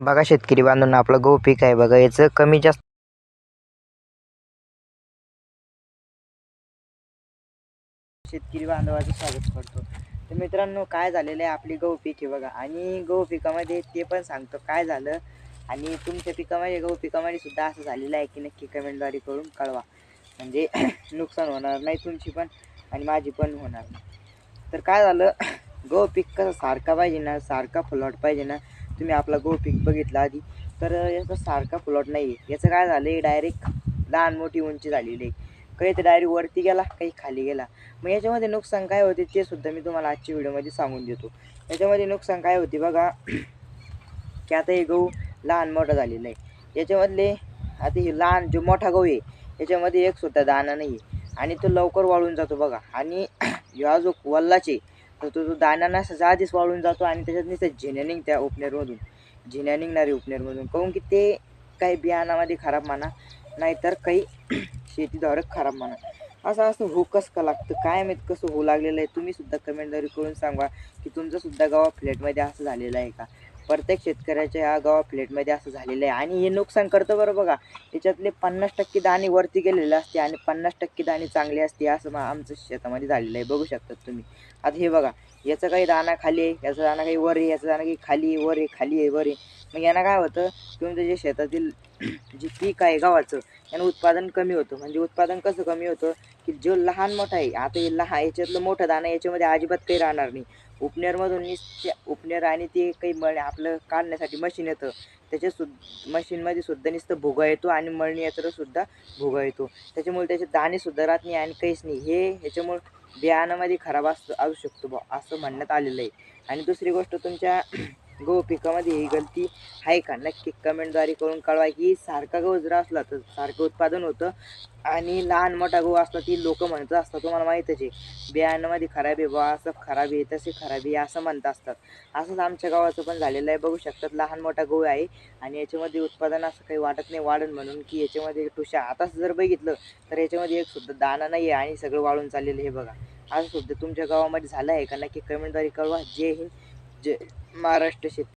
बघा शेतकरी बांधून आपलं गहू पीक आहे बघा याचं कमी जास्त शेतकरी बांधवाचं स्वागत करतो. तर मित्रांनो काय झालेलं आहे आपली गहू पीक आहे बघा. आणि गहू पिकामध्ये ते पण सांगतो काय झालं. आणि तुमच्या पिकामध्ये गहू पिकामध्ये सुद्धा असं झालेलं आहे की नक्की कमेंटद्वारे करून कळवा. म्हणजे नुकसान होणार नाही तुमची पण आणि माझी पण होणार नाही. तर काय झालं गहू पीक कसं सारखा पाहिजे ना सारखा फ्लॉट पाहिजे ना तुम्ही आपला गहू पीक बघितला आधी तर याचा सारखा प्लॉट नाही आहे याचं काय झालं आहे डायरेक्ट लहान मोठी उंची झालेली आहे. काही तर डायरेक्ट वरती गेला काही खाली गेला. मग याच्यामध्ये नुकसान काय होते ते सुद्धा मी तुम्हाला आजच्या व्हिडिओमध्ये सांगून देतो. याच्यामध्ये नुकसान काय होते बघा की आता हे गहू लहान मोठा झालेला आहे. याच्यामधले आता हे लहान जो मोठा गहू आहे याच्यामध्ये एक सुद्धा दाणा नाही आहे आणि तो लवकर वाळून जातो बघा. आणि ह्या जो वल्लाचे तर तो जो दानांना नसा आधीच वाळून जातो आणि त्याच्यात नुसतं झिण्या निघत्या ओपनरमधून झिण्या निघणारे ओपनरमधून काहून की ते काही बियाणामध्ये खराब म्हणा नाहीतर काही शेतीद्वारे खराब म्हणा. असं असं हो कसं का लागतं? काय माहीत कसं होऊ लागलेलं आहे? तुम्हीसुद्धा कमेंटद्वारे करून सांगा की तुमचंसुद्धा गावा फ्लॅटमध्ये असं झालेलं आहे का? प्रत्येक शेतकऱ्याच्या या गावा फ्लेटमध्ये असं झालेलं आहे. आणि हे नुकसान करतं बरं बघा. त्याच्यातले पन्नास टक्के दाणे वरती गेलेले असते आणि पन्नास टक्के दाणे चांगले असते असं आमचं शेतामध्ये झालेलं आहे. बघू शकतात तुम्ही. आता हे बघा. याचं काही दाणा खाली आहे याचं दाणा काही वर आहे याचं दाणा काही खाली आहे वर आहे खाली आहे वर आहे. मग यांना काय होतं? तुमचं जे शेतातील जे पीक आहे गावाचं यानं उत्पादन कमी होतं. म्हणजे उत्पादन कसं कमी होतं? की जो लहान मोठा आहे आता हे लहान याच्यातलं मोठं दाणं याच्यामध्ये अजिबात काही राहणार नाही. उपनेरमधून नुसते उपनेर आणि ते काही मळ आपलं काढण्यासाठी मशीन येतं. त्याच्या सु मशीनमध्ये सुद्धा नुसतं भुगा येतो आणि मळणी याचं सुद्धा भुगा येतो. त्याच्यामुळे त्याचे दाणे सुद्धा राहत नाही आणि काहीच नाही. हे ह्याच्यामुळे बियाणामध्ये खराब असतो असू शकतो बा असं म्हणण्यात आलेलं आहे. आणि दुसरी गोष्ट तुमच्या गहू पिकामध्ये ही गलती आहे का? नक्की कमेंटद्वारे करून कळवा. की सारखा गहू जर असला तर सारखं उत्पादन होतं. आणि लहान मोठा गहू असला ती लोक म्हणत असतात तुम्हाला माहीतच आहे बियाणामध्ये खराब आहे बा असं खराब आहे तसे खराब आहे असं म्हणत असतात. असंच आमच्या गावाचं पण झालेलं आहे. बघू शकतात लहान मोठा गहू आहे आणि याच्यामध्ये उत्पादन असं काही वाटत नाही. वाढण म्हणून की याच्यामध्ये टुशा आताच जर बघितलं तर याच्यामध्ये एक सुद्धा दाणा नाही आहे आणि सगळं वाळून चाललेलं हे बघा. असं सुद्धा तुमच्या गावामध्ये झालं आहे का? नक्की कमेंटद्वारे कळवा. जय हिंद. जय महाराष्ट्र शेत.